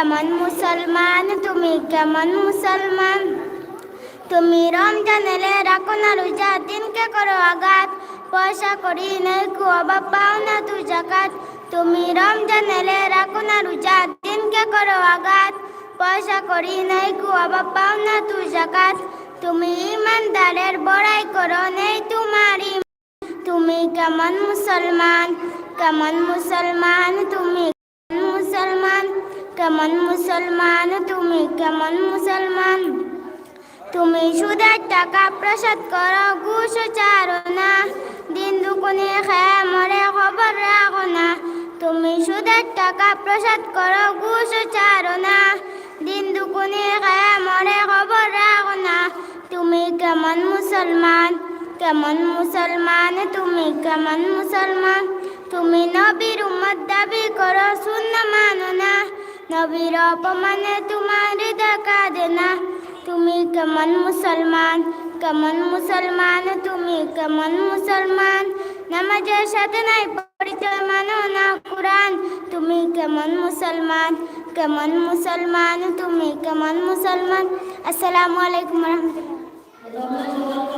কেমন মুসলমান? তুমি কেমন মুসলমান? তুমি রমজান এলে রাখো না, রোজা দিনকে করো আঘাত। পয়সা করি নেই কু অভাব পাও না তুই জাকাত। তুমি রমজান এলে রাখো না, রোজা দিনকে করো আঘাত। পয়সা করি নেই কু অভাব পাও না তুই জাকাত। তুমি ইমানদারের বড়াই করো নেই তোমার। তুমি কেমন মুসলমান কেমন মুসলমান? তুমি মুসলমান, তুমি কেমন মুসলমান? তুমি সুদের টাকা প্রসাদ করো, ঘুষ চারো না দিন দুকুনি খেয়ে মরে খবর রাখো না। তুমি সুদের টাকা প্রসাদ করো, ঘুষ চারো না দিন দুকুনি খেয়ে মরে খবর রাখো না। তুমি কেমন মুসলমান? কেমন মুসলমান? তুমি কেমন মুসলমান? তুমি নবীর উম্মত দাবি করো শূন্য মানো। নবীর অপমানে তোমার কাঁদে না তুমি কেমন মুসলমান কেমন মুসলমান তুমি কেমন মুসলমান নামাজের সাথে নাই পরিচয় মানো না কোরআন তুমি কেমন মুসলমান কেমন মুসলমান তুমি কেমন মুসলমান আসসালামু আলাইকুম রহমতুল্লাহ